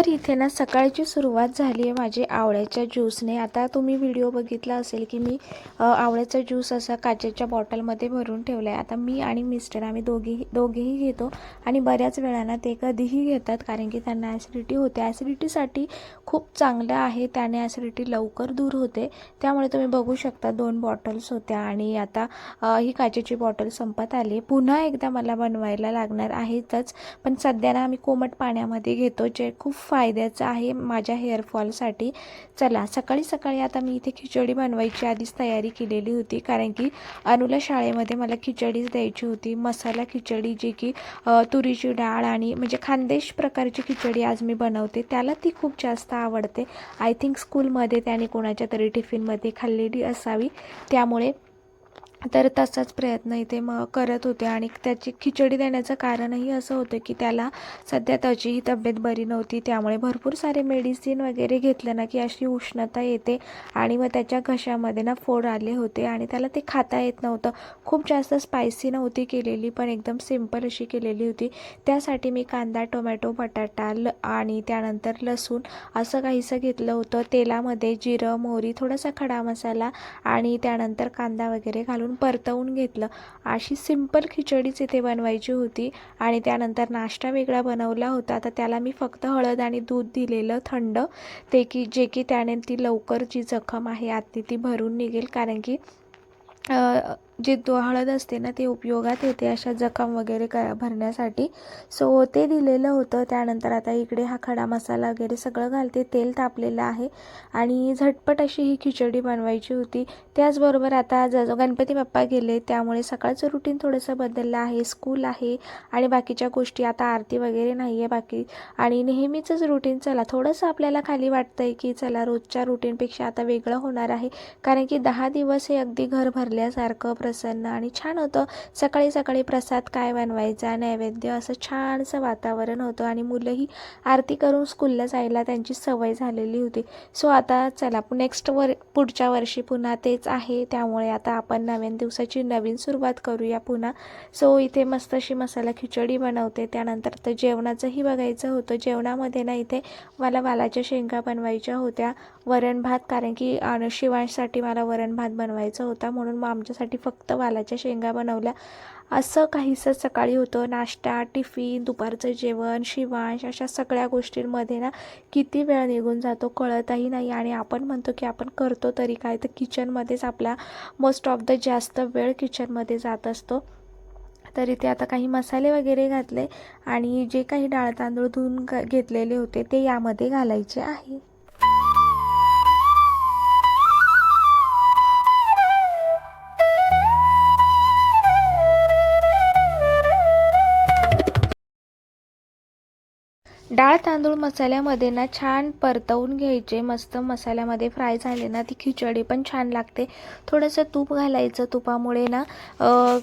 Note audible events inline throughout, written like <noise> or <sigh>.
तर इथे ना सकाळची सुरुवात झाली आहे माझी आवळ्याच्या ज्यूसने आता तुम्ही व्हिडिओ बघितला असेल की मी आवळ्याचा ज्यूस असा काचेच्या बॉटलमध्ये भरून ठेवला आहे आता मी आणि मिस्टर आम्ही दोघेही दोघेही घेतो आणि बऱ्याच वेळानं ते कधीही घेतात कारण की त्यांना ॲसिडिटी होते. ॲसिडिटीसाठी खूप चांगलं आहे त्याने ॲसिडिटी लवकर दूर होते. त्यामुळे तुम्ही बघू शकता दोन बॉटल्स होत्या आणि आता ही काचेची बॉटल संपत आली पुन्हा एकदा मला बनवायला लागणार आहेतच पण सध्या ना आम्ही कोमट पाण्यामध्ये घेतो जे खूप फायद्याचं आहे माझ्या हेअरफॉलसाठी चला सकाळी सकाळी आता मी इथे खिचडी बनवायची आधीच तयारी केलेली होती. कारण की अनुला शाळेमध्ये मला खिचडीच द्यायची होती. मसाला खिचडी जी की तुरीची डाळ आणि म्हणजे खानदेश प्रकारची खिचडी आज मी बनवते. त्याला ती खूप जास्त आवडते. आय थिंक स्कूलमध्ये त्याने कोणाच्या तरी टिफिनमध्ये खाल्लेली असावी. त्यामुळे तर तसाच प्रयत्न इथे मग करत होते आणि त्याची खिचडी देण्याचं कारणही असं होतं की त्याला सध्या त्याचीही तब्येत बरी नव्हती. त्यामुळे भरपूर सारे मेडिसिन वगैरे घेतलं ना की अशी उष्णता येते आणि मग त्याच्या घशामध्ये ना फोड आले होते आणि त्याला ते खाता येत नव्हतं. खूप जास्त स्पायसी नव्हती केलेली पण एकदम सिंपल अशी केलेली होती. त्यासाठी मी कांदा टोमॅटो बटाटा ल आणि त्यानंतर लसूण असं काहीसं घेतलं होतं. तेलामध्ये जिरं मोहरी थोडासा खडा मसाला आणि त्यानंतर कांदा वगैरे घालून परतवून घेतलं. अशी सिंपल खिचडीच इथे बनवायची होती आणि त्यानंतर नाश्ता वेगळा बनवला होता. तर त्याला मी फक्त हळद आणि दूध दिलेलं थंड. ते की जे की त्याने ती लवकर जी जखम आहे आतली ती भरून निघेल. कारण की जे हळद असते ना ते उपयोगात येते अशा जखम वगैरे क भरण्यासाठी. सो ते दिलेलं होतं. त्यानंतर आता इकडे हा खडा मसाला वगैरे सगळं घालते. तेल तापलेलं आहे. आणि झटपट अशी ही खिचडी बनवायची होती. त्याचबरोबर आता ज गणपती बाप्पा गेले त्यामुळे सकाळचं रुटीन थोडंसं बदललं आहे. स्कूल आहे. आणि बाकीच्या गोष्टी आता आरती वगैरे नाही आहे बाकी. आणि नेहमीचंच रुटीन चला थोडंसं आपल्याला खाली वाटतं आहे की चला रोजच्या रुटीनपेक्षा आता वेगळं होणार आहे. कारण की दहा दिवस हे अगदी घर भरल्यासारखं प्रसन्न आणि छान होतं. सकाळी सकाळी प्रसाद काय बनवायचा नैवेद्य असं छानसं वातावरण होतं आणि मुलंही आरती करून स्कूलला जायला त्यांची सवय झालेली होती. सो आता चला नेक्स्ट वर पुढच्या वर्षी पुन्हा तेच आहे. त्यामुळे आता आपण नवीन दिवसाची नवीन सुरुवात करूया पुन्हा. सो इथे मस्त अशी मसाला खिचडी बनवते. त्यानंतर तर जेवणाचंही बघायचं होतं. जेवणामध्ये ना इथे मला वालाच्या शेंगा बनवायच्या होत्या. वरण भात कारण की शिवांशसाठी मला वरण भात बनवायचा होता. म्हणून मग आमच्यासाठी फक्त फक्त वालाच्या शेंगा बनवल्या. असं काहीसं सकाळी होतं नाश्ता टिफिन दुपारचं जेवण शिवांश अशा सगळ्या गोष्टींमध्ये ना किती वेळ निघून जातो कळतही नाही. आणि आपण म्हणतो की आपण करतो तरी काय? तर किचनमध्येच आपला मोस्ट ऑफ द जास्त वेळ किचनमध्ये जात असतो. तर इथे आता काही मसाले वगैरे घातले आणि जे काही डाळ तांदूळ धुवून घेतलेले होते ते यामध्ये घालायचे आहे. डाळ तांदूळ मसाल्यामध्ये ना छान परतवून घ्यायचे. मस्त मसाल्यामध्ये फ्राय झाले ना ती खिचडी पण छान लागते. थोडंसं तूप घालायचं. तुपामुळे ना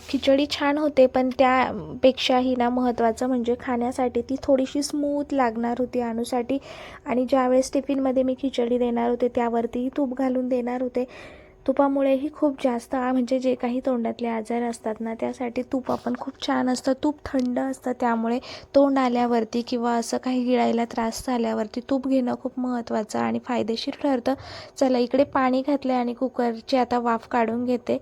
खिचडी छान होते पण त्यापेक्षाही ना महत्त्वाचं म्हणजे खाण्यासाठी ती थोडीशी स्मूथ लागणार होती आणूसाठी आणि ज्यावेळेस टिफिनमध्ये मी खिचडी देणार होते त्यावरतीही तूप घालून देणार होते. तुपामुळेही खूप जास्त म्हणजे जे काही तोंडातले आजार असतात ना त्यासाठी तूप आपण खूप छान असतं. तूप थंड असतं त्यामुळे तोंड आल्यावरती किंवा असं काही गिळायला त्रास झाल्यावरती तूप घेणं खूप महत्त्वाचं आणि फायदेशीर ठरतं. चला इकडे पाणी घातलं आणि कुकरची आता वाफ काढून घेते.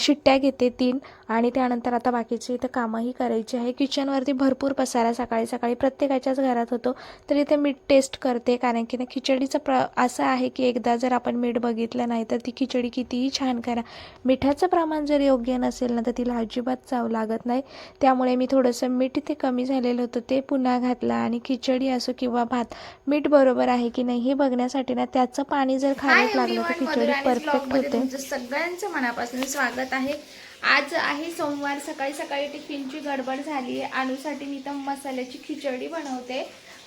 शिट्ट्या घेते तीन आणि त्यानंतर आता बाकीची इथं कामंही करायची आहे. किचनवरती भरपूर पसारा सकाळी सकाळी प्रत्येकाच्याच घरात होतो. तर इथे मीठ टेस्ट करते कारण की ना खिचडीचं प्र असं आहे की एकदा जर आपण मीठ बघितलं नाही तर ती खिचडी कितीही छान करा. मिठाचं प्रमाण जर योग्य नसेल ना तर तिला अजिबात चाव लागत नाही. त्यामुळे मी थोडंसं मीठ ते कमी झालेलं होतं ते पुन्हा घातलं. आणि खिचडी असो किंवा भात मीठ बरोबर आहे की नाही हे बघण्यासाठी ना त्याचं पाणी जर खाण्यात लागलं तर खिचडी परफेक्ट होते. सगळ्यांचं मनापासून स्वागत आहे. आज आहे सोमवार सकाळी सकाळी टिफिनची गडबड झाली आहे. अनुसाठी मी तर मसाल्याची खिचडी बनवते.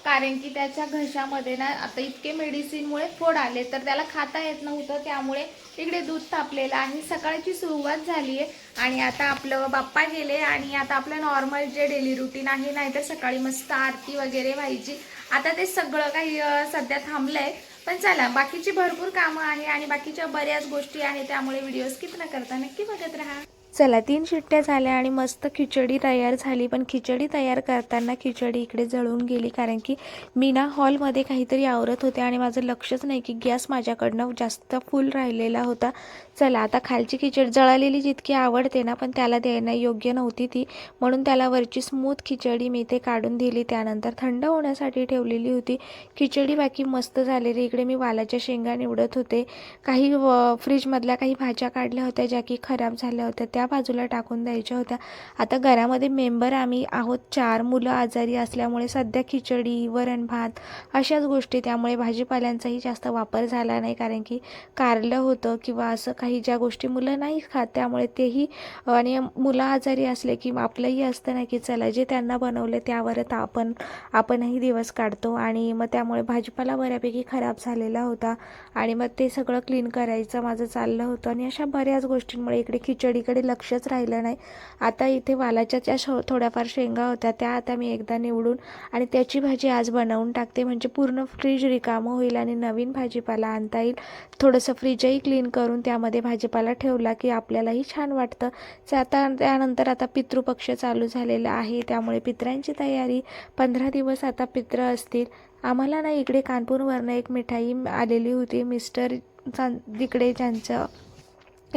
कारण की त्याच्या घशामध्ये ना आता इतके मेडिसिनमुळे फोड आले तर त्याला खाता येत नव्हतं. त्यामुळे इकडे दूध तापलेलं आहे सकाळची सुरुवात झाली आहे आणि आता आपलं बाप्पा गेले आणि आता आपलं नॉर्मल जे डेली रुटीन आहे नाहीतर सकाळी मस्त आरती वगैरे व्हायची. आता ते सगळं काही सध्या सध्या थांबलंय. पण चला बाकीची भरपूर कामं आहे आणि बाकीच्या बऱ्याच गोष्टी आहेत त्यामुळे व्हिडिओ स्किप न करता नक्की बघत राहा. चला तीन शिट्ट्या झाल्या आणि मस्त खिचडी तयार झाली. पण खिचडी तयार करताना खिचडी इकडे जळून गेली कारण की मी ना हॉलमध्ये काहीतरी आवरत होते आणि माझं लक्षच नाही की गॅस माझ्याकडनं जास्त फुल राहिलेला होता. चला आता खालची खिचडी जळालेली जितकी आवडते ना पण त्याला द्यायला योग्य नव्हती ती. म्हणून त्याला वरची स्मूथ खिचडी मी ते काढून दिली. त्यानंतर थंड होण्यासाठी ठेवलेली होती. खिचडी बाकी मस्त झालेली. इकडे मी वालाच्या शेंगा निवडत होते. काही व- फ्रीजमधल्या काही भाज्या काढल्या होत्या ज्या की खराब झाल्या होत्या. त्या बाजूला टाकून द्यायच्या होत्या. आता घरामध्ये मेंबर आम्ही आहोत. चार मुलं आजारी असल्यामुळे सध्या खिचडी वरण भात अशाच गोष्टी त्यामुळे भाजीपाल्यांचाही जास्त वापर झाला नाही. कारण की कारलं होतं किंवा असं काही ज्या गोष्टी मुलं नाही खात त्यामुळे तेही आणि मुलं आजारी असले की आपलंही असतं ना की चला जे त्यांना बनवले त्यावरच आपण आपणही दिवस काढतो. आणि मग त्यामुळे भाजीपाला बऱ्यापैकी खराब झालेला होता. आणि मग ते सगळं क्लीन करायचं माझं चाललं होतं. आणि अशा बऱ्याच गोष्टींमुळे इकडे खिचडीकडे लक्षच राहिलं नाही. आता इथे वालाच्या ज्या शो थोड्याफार शेंगा होत्या त्या आता मी एकदा निवडून आणि त्याची भाजी आज बनवून टाकते. म्हणजे पूर्ण फ्रीज रिकामं होईल आणि नवीन भाजीपाला आणता येईल. थोडंसं फ्रीजही क्लीन करून त्यामध्ये भाजीपाला ठेवला की आपल्यालाही छान वाटतं. आता त्यानंतर आता पितृपक्ष चालू झालेला आहे. त्यामुळे पित्रांची तयारी पंधरा दिवस आता पित्र असतील. आम्हाला ना इकडे कानपूरवरनं एक मिठाई आलेली होती मिस्टर चां- तिकडे ज्यांचं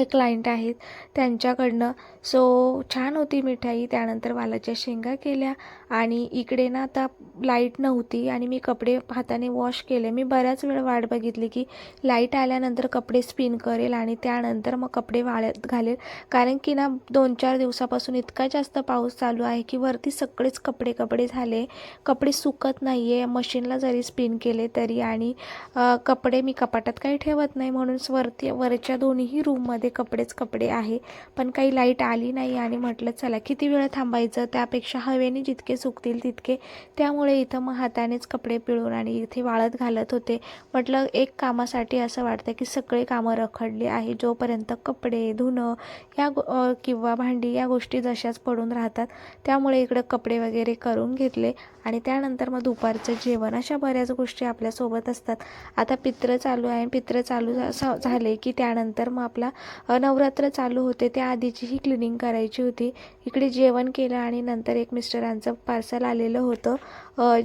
क्लायंट आहेत त्यांच्याकडनं. सो छान होती मिठाई. त्यानंतर वालाच्या शेंगा केल्या. आणि इकडे ना आता लाइट नव्हती आणि मी कपडे हाताने वॉश केले. मी बऱ्याच वेळ वाट बघितली की लाइट आल्यानंतर कपडे स्पिन करेल आणि त्यानंतर मग कपडे वाळत घालेल. कारण की ना दोन चार दिवसापासून इतका जास्त पाऊस चालू आहे की वरती सगळेच कपडे कपडे झाले. कपडे सुकत नाही आहे मशीनला जरी स्पिन केले तरी आणि कपडे मी कपाटात काही ठेवत नाही म्हणून वरती वरच्या दोन्ही रूममध्ये कपडेच कपडे आहे. पण काही लाइट आली नाही आणि म्हटलं चला किती वेळ थांबायचं? त्यापेक्षा हवेने जितके सुकतील तितके. त्यामुळे इथं मग हातानेच कपडे पिळून आणि इथे वाळत घालत होते. म्हटलं एक कामासाठी असं वाटतं की सगळे कामं रखडली आहे. जोपर्यंत कपडे धुणं या किंवा भांडी या गोष्टी जशाच पडून राहतात त्यामुळे इकडं कपडे वगैरे करून घेतले आणि त्यानंतर मग दुपारचं जेवण. अशा बऱ्याच गोष्टी आपल्यासोबत असतात. आता पित्र चालू आहे पित्र चालू झाले की त्यानंतर मग आपला नवरात्र चालू होते त्या आधीचीही क्लिनिंग करायची होती. इकडे जेवण केलं आणि नंतर एक मिस्टरांचं पार्सल आलेलं होतं.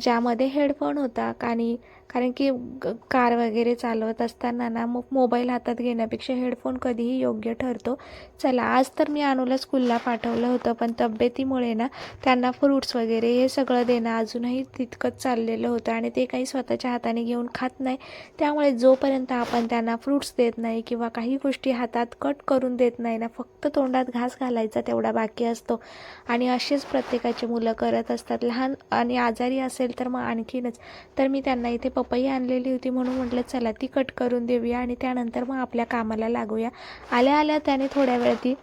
ज्यामध्ये हेडफोन होता आणि कारण की ग- कार वगैरे चालवत असताना ना मग मोबाईल हातात घेण्यापेक्षा हेडफोन कधीही योग्य ठरतो. चला आज तर मी अनुला स्कूलला पाठवलं होतं पण तब्येतीमुळे ना त्यांना फ्रूट्स वगैरे हे सगळं देणं अजूनही तितकंच चाललेलं होतं आणि ते काही स्वतःच्या हाताने घेऊन खात नाही. त्यामुळे जोपर्यंत आपण त्यांना फ्रूट्स देत नाही किंवा काही गोष्टी हातात कट करून देत नाही ना फक्त तोंडात घास घालायचा तेवढा बाकी असतो. आणि असेच प्रत्येकाची मुलं करत असतात. लहान आणि आजारी असेल तर मग आणखीनच. तर मी त्यांना इथे पपई आणलेली होती म्हणून म्हटलं चला ती कट करून देऊया आणि त्यानंतर मग आपल्या कामाला लागूया. आल्या आल्या त्याने थोड्या वेळ ती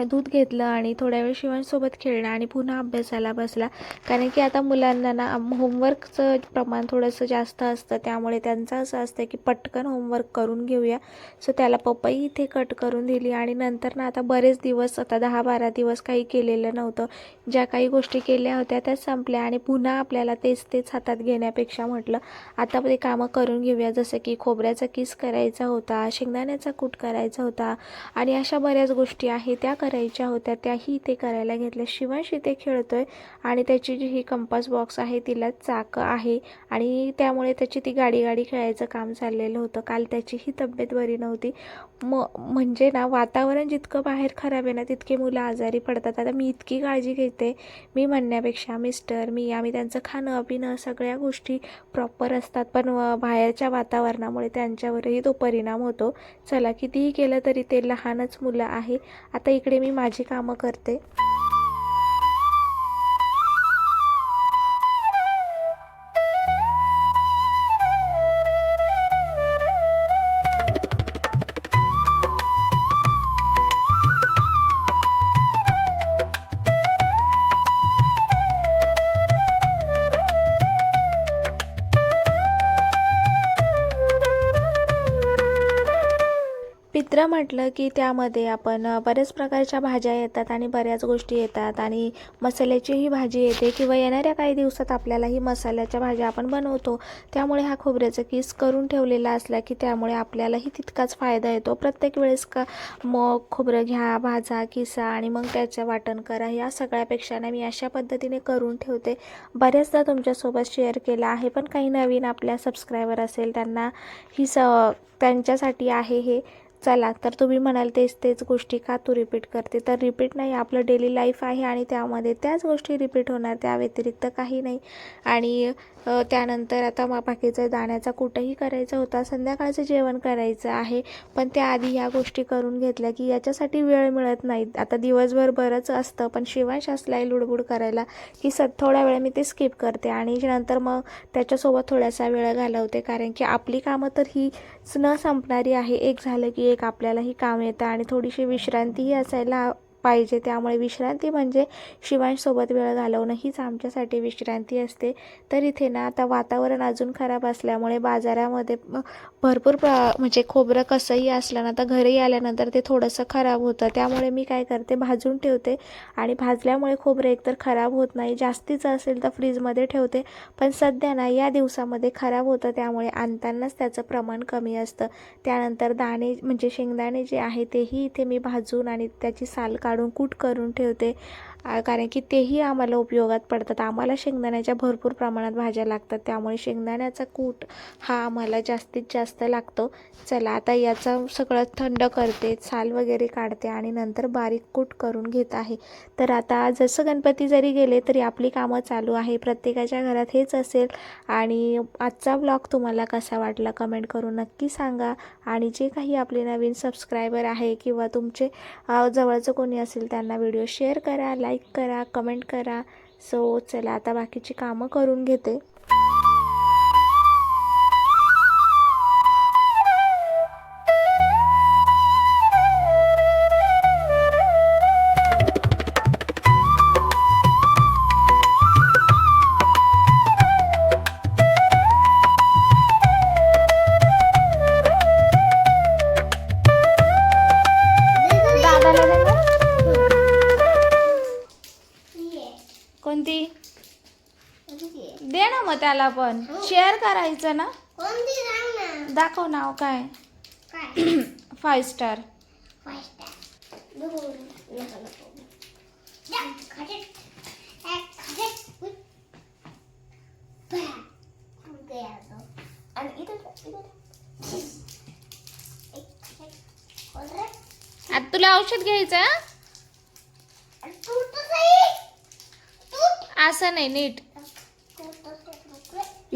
दूध घेतलं आणि थोड्या वेळ शिवांसोबत खेळणं आणि पुन्हा अभ्यासाला बसला. कारण की आता मुलांना ना होमवर्कचं प्रमाण थोडंसं जास्त असतं. त्यामुळे त्यांचं असं असतं की पटकन होमवर्क करून घेऊया. सो त्याला पपई इथे कट करून दिली आणि नंतर ना आता बरेच दिवस आता दहा बारा दिवस काही केलेलं नव्हतं. ज्या काही गोष्टी केल्या होत्या त्या संपल्या आणि पुन्हा आपल्याला तेच तेच हातात घेण्यापेक्षा म्हटलं आता ते कामं करून घेऊया. जसं की खोबऱ्याचा किस करायचा होता शेंगदाण्याचा कूट करायचा होता आणि अशा बऱ्याच गोष्टी आहेत. त्या करायच्या होत्या त्याही ते करायला घेतल्या. शिवांश इथे खेळतोय आणि त्याची जी ही कंपास बॉक्स आहे तिला चाकं आहे आणि त्यामुळे त्याची ती गाडी गाडी खेळायचं काम चाललेलं होतं. काल त्याचीही तब्येत बरी नव्हती. म म्हणजे ना वातावरण जितकं बाहेर खराब आहे ना तितके मुलं आजारी पडतात. आता मी इतकी काळजी घेते. मी म्हणण्यापेक्षा मिस्टर मी आम्ही त्यांचं खाणं पिणं सगळ्या गोष्टी प्रॉपर असतात. पण बाहेरच्या वातावरणामुळे त्यांच्यावरही तो परिणाम होतो. चला कितीही केलं तरी ते लहानच मुलं आहे. आता इकडे मी माझी कामं करते. पित्र म्हटलं की त्यामध्ये आपण बऱ्याच प्रकारच्या भाज्या येतात आणि बऱ्याच गोष्टी येतात आणि मसाल्याचीही भाजी येते किंवा येणाऱ्या काही दिवसात आपल्याला ही मसाल्याच्या भाज्या आपण बनवतो. त्यामुळे हा खोबऱ्याचा किस करून ठेवलेला असला की त्यामुळे आपल्यालाही तितकाच फायदा येतो. प्रत्येक वेळेस का मग खोबरं घ्या भाजा किसा आणि मग त्याचं वाटण करा या सगळ्यापेक्षा ना मी अशा पद्धतीने करून ठेवते. बऱ्याचदा तुमच्यासोबत शेअर केला आहे पण काही नवीन आपल्या सबस्क्रायबर असेल त्यांना ही स त्यांच्यासाठी आहे हे. चला तर तुम्ही म्हणाल तेच तेच गोष्टी का तू रिपीट करते? तर रिपीट नाही आपलं डेली लाईफ आहे आणि त्यामध्ये त्याच गोष्टी रिपीट होणार त्या व्यतिरिक्त काही नाही. आणि त्यानंतर आता मा बाकीचं दाण्याचा कुठंही करायचा होता संध्याकाळचं जेवण करायचं आहे पण त्याआधी ह्या गोष्टी करून घेतल्या की याच्यासाठी वेळ मिळत नाही. आता दिवसभर बरंच असतं पण शिवांश असलाय लुडबुड करायला की स थोडा वेळ मी ते स्किप करते आणि नंतर मग त्याच्यासोबत थोडासा वेळ घालवते कारण की आपली कामं तर हीच न संपणारी आहे. एक झालं की एक आपल्यालाही काम येतं आणि थोडीशी विश्रांतीही असायला पाहिजे. त्यामुळे विश्रांती म्हणजे शिवांशसोबत वेळ घालवणं हीच आमच्यासाठी विश्रांती असते. तर इथे ना आता वातावरण अजून खराब असल्यामुळे बाजारामध्ये भरपूर प्र म्हणजे खोबरं कसंही असलं ना तर घरी आल्यानंतर ते थोडंसं खराब होतं. त्यामुळे मी काय करते भाजून ठेवते आणि भाजल्यामुळे खोबरं एकतर खराब होत नाही जास्तीचं असेल तर फ्रीजमध्ये ठेवते. पण सध्या ना या दिवसामध्ये खराब होतं त्यामुळे आणतानाच त्याचं प्रमाण कमी असतं. त्यानंतर दाणे म्हणजे शेंगदाणे जे आहे तेही इथे मी भाजून आणि त्याची साल काढून कूट करून ठेवते. कारण की तेही आम्हाला उपयोगात पडतात. आम्हाला शेंगदाण्याच्या भरपूर प्रमाणात भाज्या लागतात. त्यामुळे शेंगदाण्याचा कूट हा आम्हाला जास्तीत जास्त लागतो. चला आता याचं सगळं थंड करते साल वगैरे काढते आणि नंतर बारीक कूट करून घेत आहे. तर आता जसं गणपती जरी गेले तरी आपली कामं चालू आहे. प्रत्येकाच्या घरात हेच असेल. आणि आजचा ब्लॉग तुम्हाला कसा वाटला कमेंट करून नक्की सांगा. आणि जे काही आपले नवीन सबस्क्रायबर आहे किंवा तुमचे जवळचं कोणी असेल त्यांना व्हिडिओ शेअर करा लाईक करा कमेंट करा. सो चला आता बाकीची कामं करून घेते. दादाला दे ना मग त्याला पण. शेअर करायचं ना. कोणती सांग ना. दाखव नाव काय. काय? फाय स्टार फास्ट नको नको नको. या खटट एक खटट गया तो? आणि इथं इथं <clears throat> एक खटट खोल रे? आता तुला औषध घ्यायचं आहे, आणि तू तर सही. तू? हं? असं नाही नीट.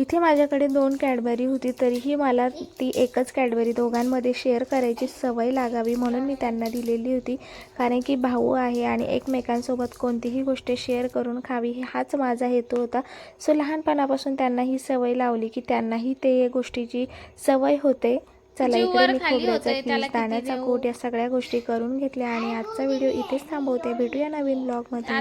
इथे माझ्याकडे दोन कॅडबरी होती तरीही मला ती एकच कॅडबरी दोघांमध्ये शेअर करायची सवय लागावी म्हणून मी त्यांना दिलेली होती. कारण की भाऊ आहे आणि एकमेकांसोबत कोणतीही गोष्ट शेअर करून खावी हे हाच माझा हेतू होता. सो लहानपणापासून त्यांना ही सवय लावली की त्यांनाही ते गोष्टीची सवय होते. चला इकडे मी खोबऱ्याचा किती दाण्याचा? कोट या सगळ्या गोष्टी करून घेतल्या आणि आजचा व्हिडिओ इथेच थांबवते. भेटूया नवीन ब्लॉगमध्ये